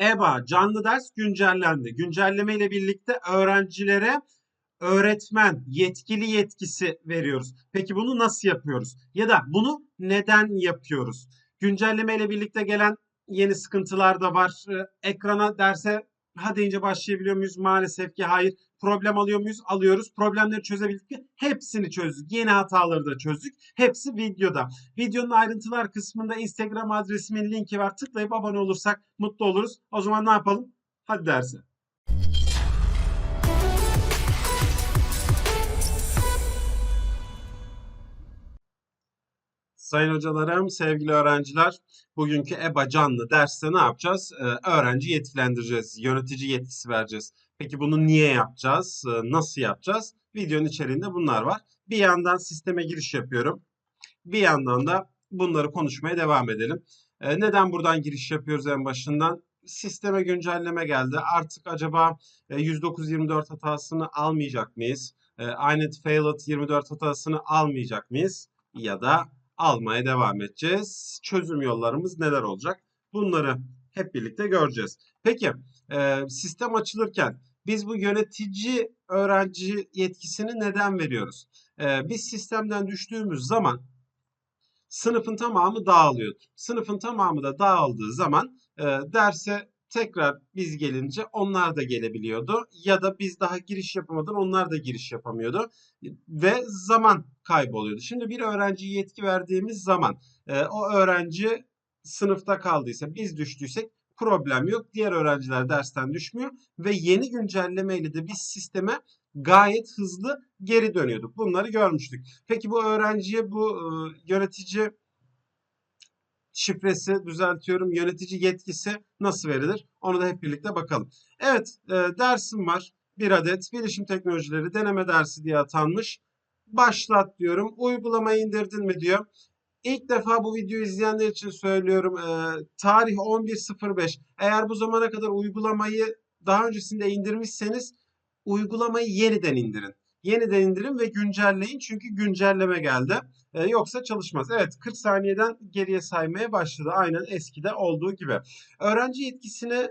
EBA canlı ders güncellendi. Güncelleme ile birlikte öğrencilere öğretmen yetkili yetkisi veriyoruz. Peki bunu nasıl yapıyoruz? Ya da bunu neden yapıyoruz? Güncelleme ile birlikte gelen yeni sıkıntılar da var. Ekrana derse ha deyince başlayabiliyor muyuz? Maalesef ki hayır. Problem alıyor muyuz? Alıyoruz. Problemleri çözebildik mi? Hepsini çözdük. Yeni hataları da çözdük. Hepsi videoda. Videonun ayrıntılar kısmında Instagram adresimin linki var. Tıklayıp abone olursak mutlu oluruz. O zaman ne yapalım? Hadi derse. Sayın hocalarım, sevgili öğrenciler, bugünkü EBA canlı derste ne yapacağız? Ee, öğrenci yetkilendireceğiz, yönetici yetkisi vereceğiz. Peki bunu niye yapacağız, ee, nasıl yapacağız? Videonun içeriğinde bunlar var. Bir yandan sisteme giriş yapıyorum. Bir yandan da bunları konuşmaya devam edelim. Ee, neden buradan giriş yapıyoruz en başından? Sisteme güncelleme geldi. Artık acaba e, 109-24 hatasını almayacak mıyız? E, iNet Failed 24 hatasını almayacak mıyız? Ya da almaya devam edeceğiz. Çözüm yollarımız neler olacak? Bunları hep birlikte göreceğiz. Peki e, sistem açılırken biz bu yönetici öğrenci yetkisini neden veriyoruz? E, biz sistemden düştüğümüz zaman sınıfın tamamı dağılıyordu. Sınıfın tamamı da dağıldığı zaman e, derse tekrar biz gelince onlar da gelebiliyordu. Ya da biz daha giriş yapamadan onlar da giriş yapamıyordu. Ve zaman kayboluyordu. Şimdi bir öğrenciye yetki verdiğimiz zaman e, o öğrenci sınıfta kaldıysa biz düştüysek problem yok. Diğer öğrenciler dersten düşmüyor ve yeni güncellemeyle de biz sisteme gayet hızlı geri dönüyorduk. Bunları görmüştük. Peki bu öğrenciye bu e, yönetici şifresi düzeltiyorum. Yönetici yetkisi nasıl verilir? Onu da hep birlikte bakalım. Evet, e, dersim var. Bir adet bilişim teknolojileri deneme dersi diye atanmış. Başlat diyorum. Uygulamayı indirdin mi diyor. İlk defa bu videoyu izleyenler için söylüyorum. E, tarih 11.05. Eğer bu zamana kadar uygulamayı daha öncesinde indirmişseniz uygulamayı yeniden indirin. Yeniden indirin ve güncelleyin çünkü güncelleme geldi. E, yoksa çalışmaz. Evet 40 saniyeden geriye saymaya başladı. Aynen eskide olduğu gibi. Öğrenci yetkisini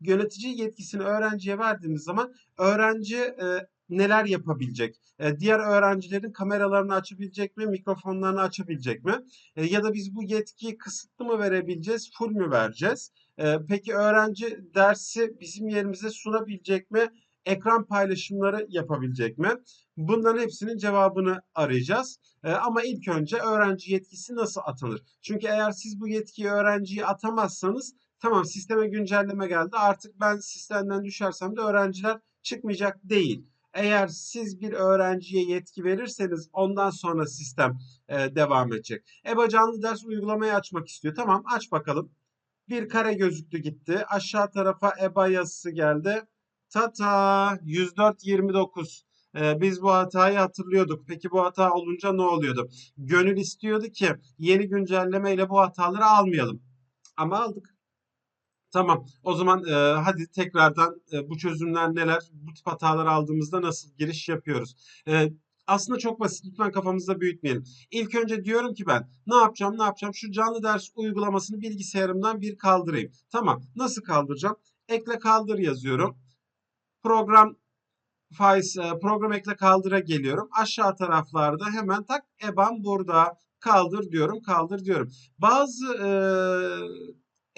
yönetici yetkisini öğrenciye verdiğimiz zaman öğrenci e, neler yapabilecek? E, diğer öğrencilerin kameralarını açabilecek mi? Mikrofonlarını açabilecek mi? E, ya da biz bu yetkiyi kısıtlı mı verebileceğiz? Full mü vereceğiz? E, peki öğrenci dersi bizim yerimize sunabilecek mi? Ekran paylaşımları yapabilecek mi? Bunların hepsinin cevabını arayacağız. E, ama ilk önce öğrenci yetkisi nasıl atanır? Çünkü eğer siz bu yetkiyi öğrenciye atamazsanız tamam sisteme güncelleme geldi artık ben sistemden düşersem de öğrenciler çıkmayacak değil. Eğer siz bir öğrenciye yetki verirseniz ondan sonra sistem e, devam edecek. EBA canlı ders uygulamayı açmak istiyor. Tamam aç bakalım. Bir kare gözüktü gitti. Aşağı tarafa EBA yazısı geldi. Tata 104.29. Ee, biz bu hatayı hatırlıyorduk. Peki bu hata olunca ne oluyordu? Gönül istiyordu ki yeni güncelleme ile bu hataları almayalım. Ama aldık. Tamam. O zaman e, hadi tekrardan e, bu çözümler neler? Bu tip hatalar aldığımızda nasıl giriş yapıyoruz? E, aslında çok basit. Lütfen kafamızda büyütmeyelim. İlk önce diyorum ki ben ne yapacağım ne yapacağım? Şu canlı ders uygulamasını bilgisayarımdan bir kaldırayım. Tamam. Nasıl kaldıracağım? Ekle kaldır yazıyorum program faiz e, program ekle kaldıra geliyorum. Aşağı taraflarda hemen tak EBAN burada kaldır diyorum kaldır diyorum. Bazı e,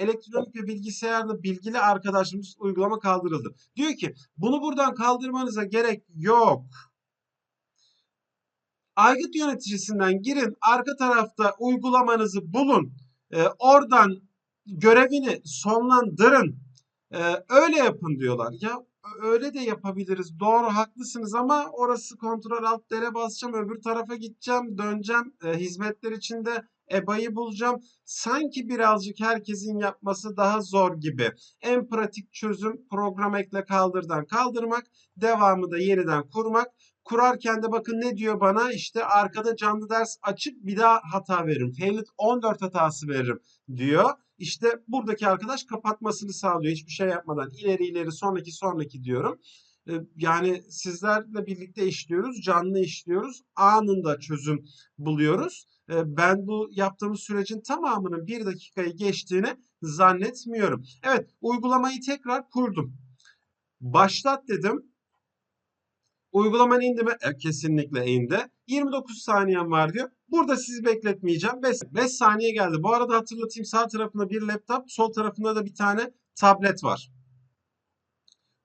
elektronik ve bilgisayarla bilgili arkadaşımız uygulama kaldırıldı. Diyor ki bunu buradan kaldırmanıza gerek yok. Aygıt yöneticisinden girin arka tarafta uygulamanızı bulun. E, oradan görevini sonlandırın. E, öyle yapın diyorlar. Ya öyle de yapabiliriz. Doğru haklısınız ama orası kontrol alt dere basacağım. Öbür tarafa gideceğim. Döneceğim. E, hizmetler içinde EBA'yı bulacağım. Sanki birazcık herkesin yapması daha zor gibi. En pratik çözüm program ekle kaldırdan kaldırmak. Devamı da yeniden kurmak. Kurarken de bakın ne diyor bana işte arkada canlı ders açık bir daha hata veririm. Failed 14 hatası veririm diyor. İşte buradaki arkadaş kapatmasını sağlıyor. Hiçbir şey yapmadan ileri ileri sonraki sonraki diyorum. Yani sizlerle birlikte işliyoruz, canlı işliyoruz. Anında çözüm buluyoruz. e, ben bu yaptığımız sürecin tamamının bir dakikayı geçtiğini zannetmiyorum. Evet uygulamayı tekrar kurdum. Başlat dedim. Uygulaman indi mi? E, kesinlikle indi. 29 saniyem var diyor. Burada sizi bekletmeyeceğim. 5, 5 saniye geldi. Bu arada hatırlatayım sağ tarafında bir laptop, sol tarafında da bir tane tablet var.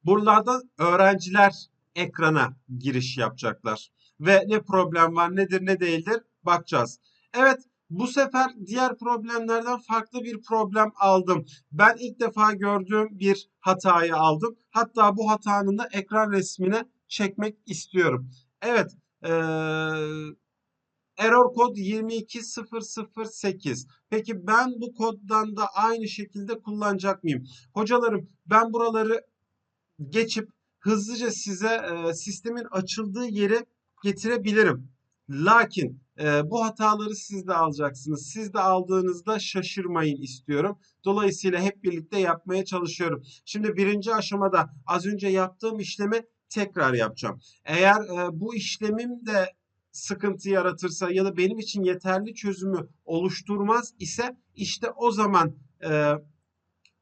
Buralarda öğrenciler ekrana giriş yapacaklar. Ve ne problem var, nedir, ne değildir bakacağız. Evet, bu sefer diğer problemlerden farklı bir problem aldım. Ben ilk defa gördüğüm bir hatayı aldım. Hatta bu hatanın da ekran resmine çekmek istiyorum. Evet, ee, error kod 22008. Peki ben bu koddan da aynı şekilde kullanacak mıyım? Hocalarım ben buraları geçip hızlıca size e, sistemin açıldığı yeri getirebilirim. Lakin e, bu hataları siz de alacaksınız. Siz de aldığınızda şaşırmayın istiyorum. Dolayısıyla hep birlikte yapmaya çalışıyorum. Şimdi birinci aşamada az önce yaptığım işlemi tekrar yapacağım. Eğer e, bu işlemim de sıkıntı yaratırsa ya da benim için yeterli çözümü oluşturmaz ise işte o zaman e,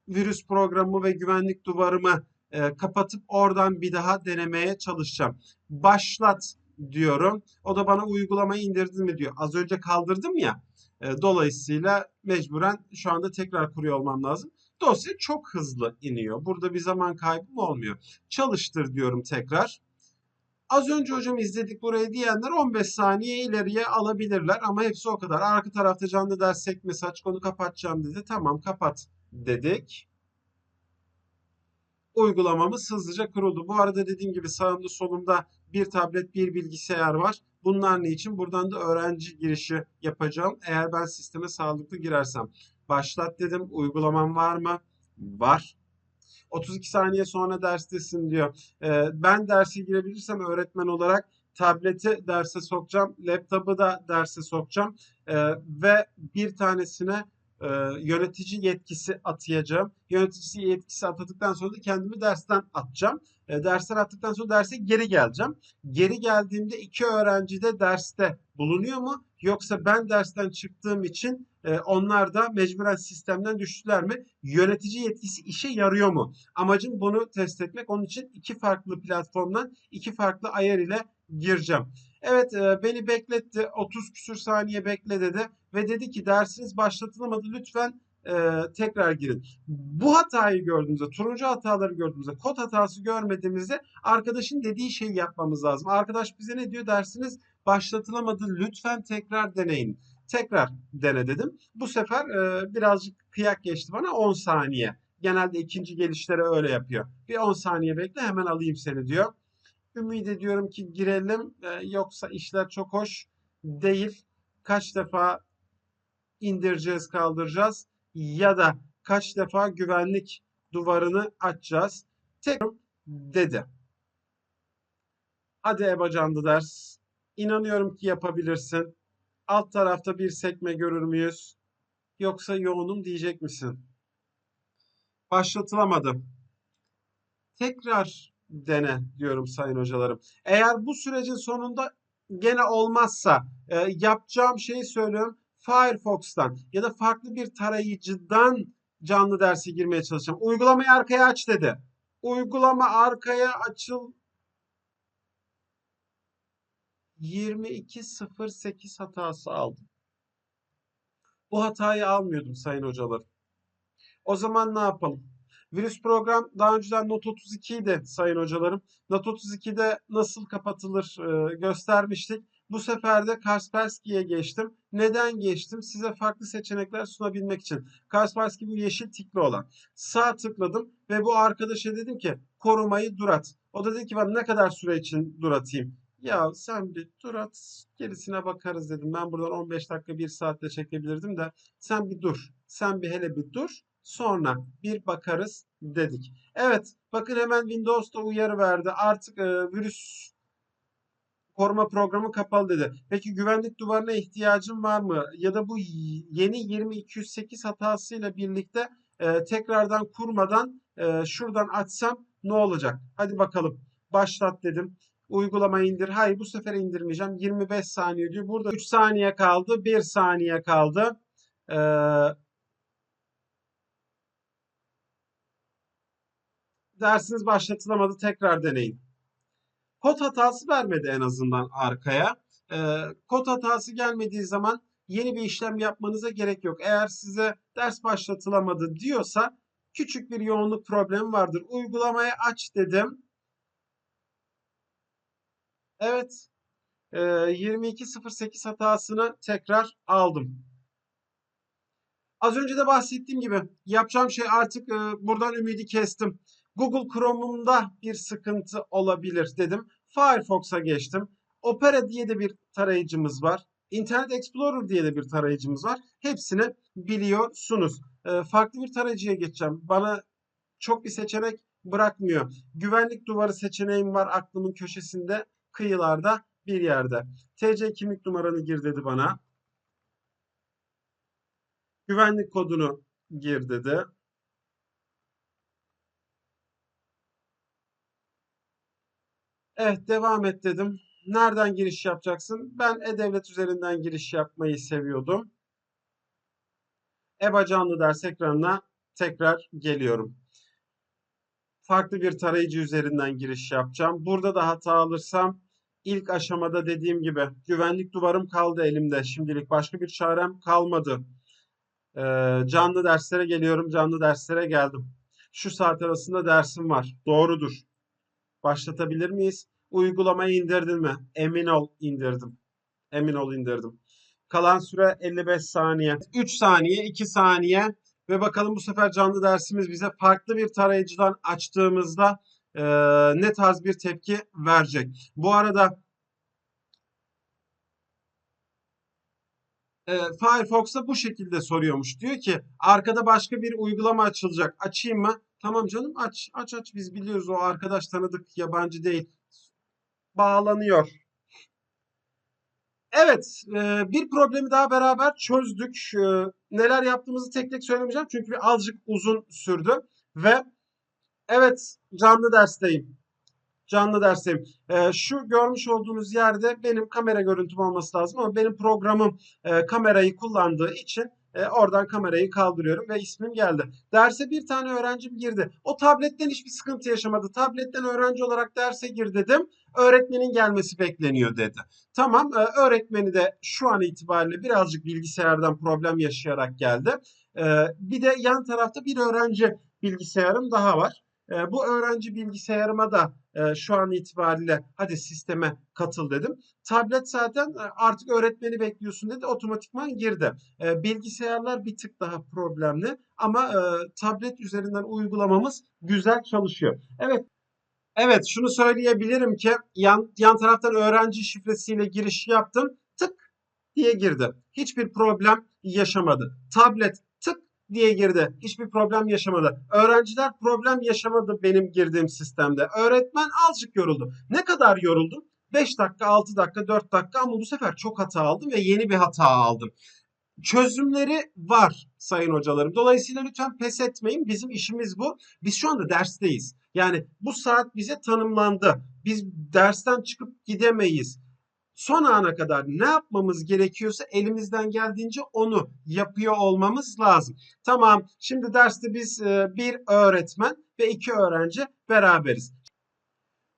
virüs programı ve güvenlik duvarımı e, kapatıp oradan bir daha denemeye çalışacağım. Başlat diyorum. O da bana uygulamayı indirdin mi diyor. Az önce kaldırdım ya. E, dolayısıyla mecburen şu anda tekrar kuruyor olmam lazım. Dosya çok hızlı iniyor. Burada bir zaman kaybım olmuyor. Çalıştır diyorum tekrar. Az önce hocam izledik burayı diyenler 15 saniye ileriye alabilirler ama hepsi o kadar. Arka tarafta canlı ders sekmesi açık onu kapatacağım dedi. Tamam kapat dedik. Uygulamamız hızlıca kuruldu. Bu arada dediğim gibi sağımda solumda bir tablet bir bilgisayar var. Bunlar ne için? Buradan da öğrenci girişi yapacağım. Eğer ben sisteme sağlıklı girersem. Başlat dedim. Uygulamam var mı? Var. 32 saniye sonra derstesin diyor. Ee, ben derse girebilirsem öğretmen olarak tableti derse sokacağım. Laptopu da derse sokacağım. Ee, ve bir tanesine e, yönetici yetkisi atayacağım. Yönetici yetkisi atadıktan sonra da kendimi dersten atacağım. E, dersten attıktan sonra derse geri geleceğim. Geri geldiğimde iki öğrenci de derste bulunuyor mu? Yoksa ben dersten çıktığım için e, onlar da mecburen sistemden düştüler mi? Yönetici yetkisi işe yarıyor mu? Amacım bunu test etmek. Onun için iki farklı platformdan iki farklı ayar ile gireceğim. Evet e, beni bekletti. 30 küsür saniye bekle dedi. Ve dedi ki dersiniz başlatılamadı. Lütfen e, tekrar girin. Bu hatayı gördüğümüzde, turuncu hataları gördüğümüzde, kod hatası görmediğimizde arkadaşın dediği şeyi yapmamız lazım. Arkadaş bize ne diyor? Dersiniz başlatılamadı. Lütfen tekrar deneyin. Tekrar dene dedim. Bu sefer e, birazcık kıyak geçti bana 10 saniye. Genelde ikinci gelişlere öyle yapıyor. Bir 10 saniye bekle hemen alayım seni diyor. Ümit ediyorum ki girelim. Ee, yoksa işler çok hoş değil. Kaç defa indireceğiz, kaldıracağız ya da kaç defa güvenlik duvarını açacağız. Tekrar dedi. Hadi Eba Canlı ders. İnanıyorum ki yapabilirsin. Alt tarafta bir sekme görür müyüz? Yoksa yoğunum diyecek misin? Başlatılamadı. Tekrar dene diyorum sayın hocalarım. Eğer bu sürecin sonunda gene olmazsa e, yapacağım şeyi söylüyorum. Firefox'tan ya da farklı bir tarayıcıdan canlı derse girmeye çalışacağım. Uygulamayı arkaya aç dedi. Uygulama arkaya açıl 2208 hatası aldım. Bu hatayı almıyordum sayın hocalarım. O zaman ne yapalım? Virüs program daha önceden Not 32 idi sayın hocalarım. Not 32'de nasıl kapatılır göstermiştik. Bu sefer de Kaspersky'ye geçtim. Neden geçtim? Size farklı seçenekler sunabilmek için. Kaspersky bu yeşil tikli olan. Sağ tıkladım ve bu arkadaşa dedim ki korumayı durat. O da dedi ki ben ne kadar süre için duratayım? Ya sen bir durat gerisine bakarız dedim. Ben buradan 15 dakika 1 saatte çekebilirdim de sen bir dur. Sen bir hele bir dur sonra bir bakarız dedik. Evet bakın hemen Windows'ta uyarı verdi. Artık e, virüs koruma programı kapalı dedi. Peki güvenlik duvarına ihtiyacım var mı? Ya da bu yeni 20208 hatasıyla birlikte e, tekrardan kurmadan e, şuradan açsam ne olacak? Hadi bakalım. Başlat dedim. Uygulama indir. Hayır bu sefer indirmeyeceğim. 25 saniye diyor. Burada 3 saniye kaldı. 1 saniye kaldı. Ee, dersiniz başlatılamadı. Tekrar deneyin. Kod hatası vermedi en azından arkaya. Ee, kod hatası gelmediği zaman yeni bir işlem yapmanıza gerek yok. Eğer size ders başlatılamadı diyorsa küçük bir yoğunluk problemi vardır. Uygulamayı aç dedim. Evet. Ee, 22.08 hatasını tekrar aldım. Az önce de bahsettiğim gibi yapacağım şey artık e, buradan ümidi kestim. Google Chrome'umda bir sıkıntı olabilir dedim. Firefox'a geçtim. Opera diye de bir tarayıcımız var. Internet Explorer diye de bir tarayıcımız var. Hepsini biliyorsunuz. E, farklı bir tarayıcıya geçeceğim. Bana çok bir seçenek bırakmıyor. Güvenlik duvarı seçeneğim var aklımın köşesinde, kıyılarda bir yerde. TC kimlik numaranı gir dedi bana. Güvenlik kodunu gir dedi. Evet devam et dedim. Nereden giriş yapacaksın? Ben E-Devlet üzerinden giriş yapmayı seviyordum. EBA canlı ders ekranına tekrar geliyorum. Farklı bir tarayıcı üzerinden giriş yapacağım. Burada da hata alırsam ilk aşamada dediğim gibi güvenlik duvarım kaldı elimde. Şimdilik başka bir çarem kalmadı. Ee, canlı derslere geliyorum. Canlı derslere geldim. Şu saat arasında dersim var. Doğrudur. Başlatabilir miyiz? Uygulamayı indirdin mi? Emin ol indirdim. Emin ol indirdim. Kalan süre 55 saniye. 3 saniye, 2 saniye ve bakalım bu sefer canlı dersimiz bize farklı bir tarayıcıdan açtığımızda e, ne tarz bir tepki verecek. Bu arada e, Firefox'a bu şekilde soruyormuş. Diyor ki arkada başka bir uygulama açılacak. Açayım mı? Tamam canım aç aç aç biz biliyoruz o arkadaş tanıdık yabancı değil. Bağlanıyor. Evet, e, bir problemi daha beraber çözdük. E, neler yaptığımızı tek tek söylemeyeceğim çünkü bir azıcık uzun sürdü. Ve evet canlı dersteyim. Canlı dersteyim. E, şu görmüş olduğunuz yerde benim kamera görüntüm olması lazım ama benim programım kamerayı kullandığı için e, oradan kamerayı kaldırıyorum ve ismim geldi. Derse bir tane öğrencim girdi. O tabletten hiçbir sıkıntı yaşamadı. Tabletten öğrenci olarak derse gir dedim. Öğretmenin gelmesi bekleniyor dedi. Tamam e, öğretmeni de şu an itibariyle birazcık bilgisayardan problem yaşayarak geldi. E, bir de yan tarafta bir öğrenci bilgisayarım daha var. E, bu öğrenci bilgisayarıma da e, şu an itibariyle hadi sisteme katıl dedim. Tablet zaten e, artık öğretmeni bekliyorsun dedi otomatikman girdi. E, bilgisayarlar bir tık daha problemli ama e, tablet üzerinden uygulamamız güzel çalışıyor. Evet Evet şunu söyleyebilirim ki yan, yan taraftan öğrenci şifresiyle giriş yaptım. Tık diye girdi. Hiçbir problem yaşamadı. Tablet diye girdi. Hiçbir problem yaşamadı. Öğrenciler problem yaşamadı benim girdiğim sistemde. Öğretmen azıcık yoruldu. Ne kadar yoruldum? 5 dakika, 6 dakika, 4 dakika ama bu sefer çok hata aldım ve yeni bir hata aldım. Çözümleri var sayın hocalarım. Dolayısıyla lütfen pes etmeyin. Bizim işimiz bu. Biz şu anda dersteyiz. Yani bu saat bize tanımlandı. Biz dersten çıkıp gidemeyiz. Son ana kadar ne yapmamız gerekiyorsa elimizden geldiğince onu yapıyor olmamız lazım. Tamam şimdi derste biz bir öğretmen ve iki öğrenci beraberiz.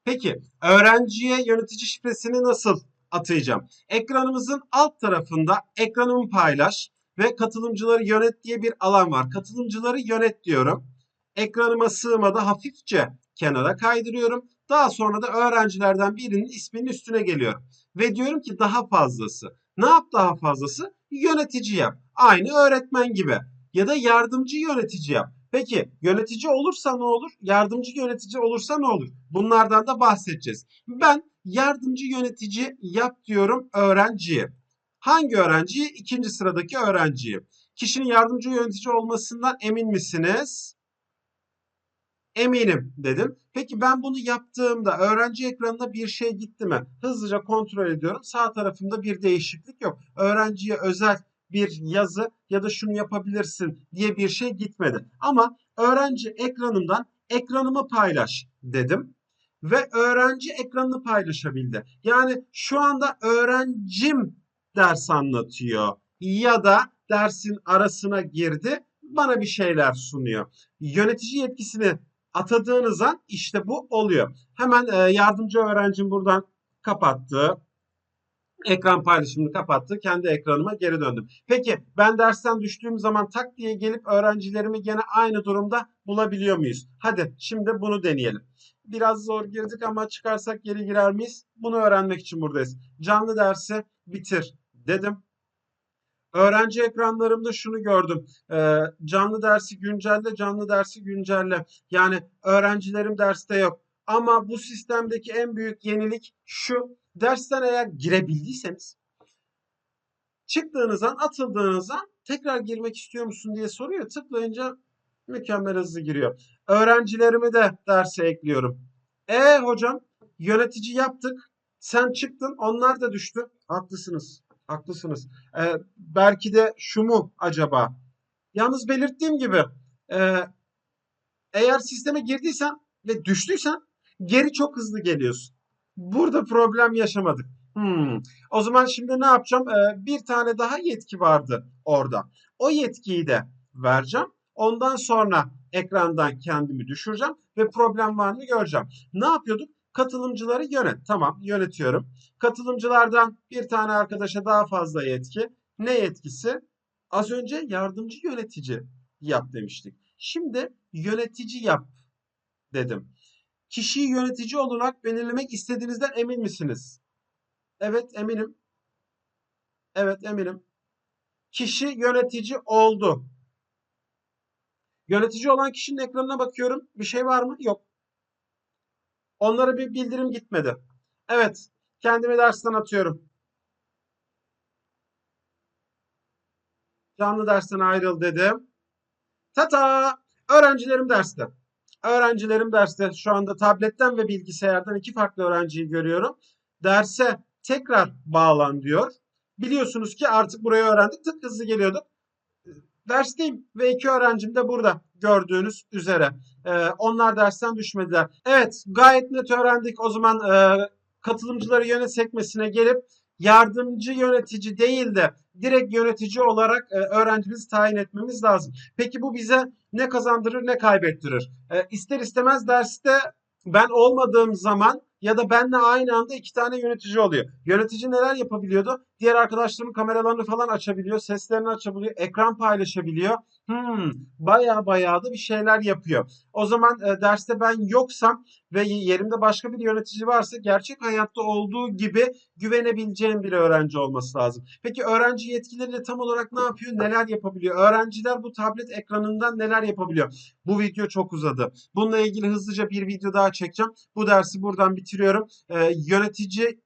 Peki öğrenciye yönetici şifresini nasıl atayacağım? Ekranımızın alt tarafında ekranımı paylaş ve katılımcıları yönet diye bir alan var. Katılımcıları yönet diyorum. Ekranıma sığmada hafifçe kenara kaydırıyorum. Daha sonra da öğrencilerden birinin isminin üstüne geliyorum. Ve diyorum ki daha fazlası. Ne yap daha fazlası? Yönetici yap. Aynı öğretmen gibi. Ya da yardımcı yönetici yap. Peki yönetici olursa ne olur? Yardımcı yönetici olursa ne olur? Bunlardan da bahsedeceğiz. Ben yardımcı yönetici yap diyorum öğrenciye. Hangi öğrenciyi? İkinci sıradaki öğrenciyi. Kişinin yardımcı yönetici olmasından emin misiniz? Eminim dedim. Peki ben bunu yaptığımda öğrenci ekranına bir şey gitti mi? Hızlıca kontrol ediyorum. Sağ tarafında bir değişiklik yok. Öğrenciye özel bir yazı ya da şunu yapabilirsin diye bir şey gitmedi. Ama öğrenci ekranından ekranımı paylaş dedim. ve öğrenci ekranını paylaşabildi. Yani şu anda öğrencim ders anlatıyor ya da dersin arasına girdi bana bir şeyler sunuyor. Yönetici yetkisini atadığınız an işte bu oluyor. Hemen e, yardımcı öğrencim buradan kapattı. Ekran paylaşımını kapattı. Kendi ekranıma geri döndüm. Peki ben dersten düştüğüm zaman tak diye gelip öğrencilerimi gene aynı durumda bulabiliyor muyuz? Hadi şimdi bunu deneyelim. Biraz zor girdik ama çıkarsak geri girer miyiz? Bunu öğrenmek için buradayız. Canlı dersi bitir dedim. Öğrenci ekranlarımda şunu gördüm. Ee, canlı dersi güncelle, canlı dersi güncelle. Yani öğrencilerim derste yok. Ama bu sistemdeki en büyük yenilik şu. Dersten eğer girebildiyseniz çıktığınız an, atıldığınız an tekrar girmek istiyor musun diye soruyor. Tıklayınca mükemmel hızlı giriyor. Öğrencilerimi de derse ekliyorum. E hocam yönetici yaptık. Sen çıktın onlar da düştü. Haklısınız. Haklısınız. Ee, belki de şu mu acaba? Yalnız belirttiğim gibi e, eğer sisteme girdiysen ve düştüysen geri çok hızlı geliyorsun. Burada problem yaşamadık. Hmm. O zaman şimdi ne yapacağım? Ee, bir tane daha yetki vardı orada. O yetkiyi de vereceğim. Ondan sonra ekrandan kendimi düşüreceğim ve problem var mı göreceğim. Ne yapıyorduk? Katılımcıları yönet. Tamam yönetiyorum. Katılımcılardan bir tane arkadaşa daha fazla yetki. Ne yetkisi? Az önce yardımcı yönetici yap demiştik. Şimdi yönetici yap dedim. Kişiyi yönetici olarak belirlemek istediğinizden emin misiniz? Evet eminim. Evet eminim. Kişi yönetici oldu. Yönetici olan kişinin ekranına bakıyorum. Bir şey var mı? Yok. Onlara bir bildirim gitmedi. Evet. Kendimi dersten atıyorum. Canlı dersten ayrıl dedim. Tata! Öğrencilerim derste. Öğrencilerim derste. Şu anda tabletten ve bilgisayardan iki farklı öğrenciyi görüyorum. Derse tekrar bağlan diyor. Biliyorsunuz ki artık burayı öğrendik. Tık hızlı geliyorduk. Dersteyim ve iki öğrencim de burada gördüğünüz üzere. Ee, onlar dersten düşmediler. Evet gayet net öğrendik. O zaman e, katılımcıları yönet sekmesine gelip yardımcı yönetici değil de direkt yönetici olarak e, öğrencimizi tayin etmemiz lazım. Peki bu bize ne kazandırır ne kaybettirir? E, ister istemez derste ben olmadığım zaman ya da benle aynı anda iki tane yönetici oluyor. Yönetici neler yapabiliyordu? Diğer arkadaşlarımın kameralarını falan açabiliyor, seslerini açabiliyor, ekran paylaşabiliyor. Hmm, baya baya da bir şeyler yapıyor. O zaman e, derste ben yoksam ve yerimde başka bir yönetici varsa gerçek hayatta olduğu gibi güvenebileceğim bir öğrenci olması lazım. Peki öğrenci yetkileriyle tam olarak ne yapıyor? Neler yapabiliyor? Öğrenciler bu tablet ekranından neler yapabiliyor? Bu video çok uzadı. Bununla ilgili hızlıca bir video daha çekeceğim. Bu dersi buradan bitiriyorum. Ee, yönetici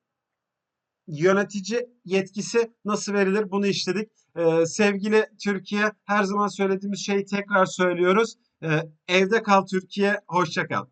yönetici yetkisi nasıl verilir? Bunu işledik. Ee, sevgili Türkiye her zaman söylediğimiz şeyi tekrar söylüyoruz. Ee, evde kal Türkiye, hoşça kal.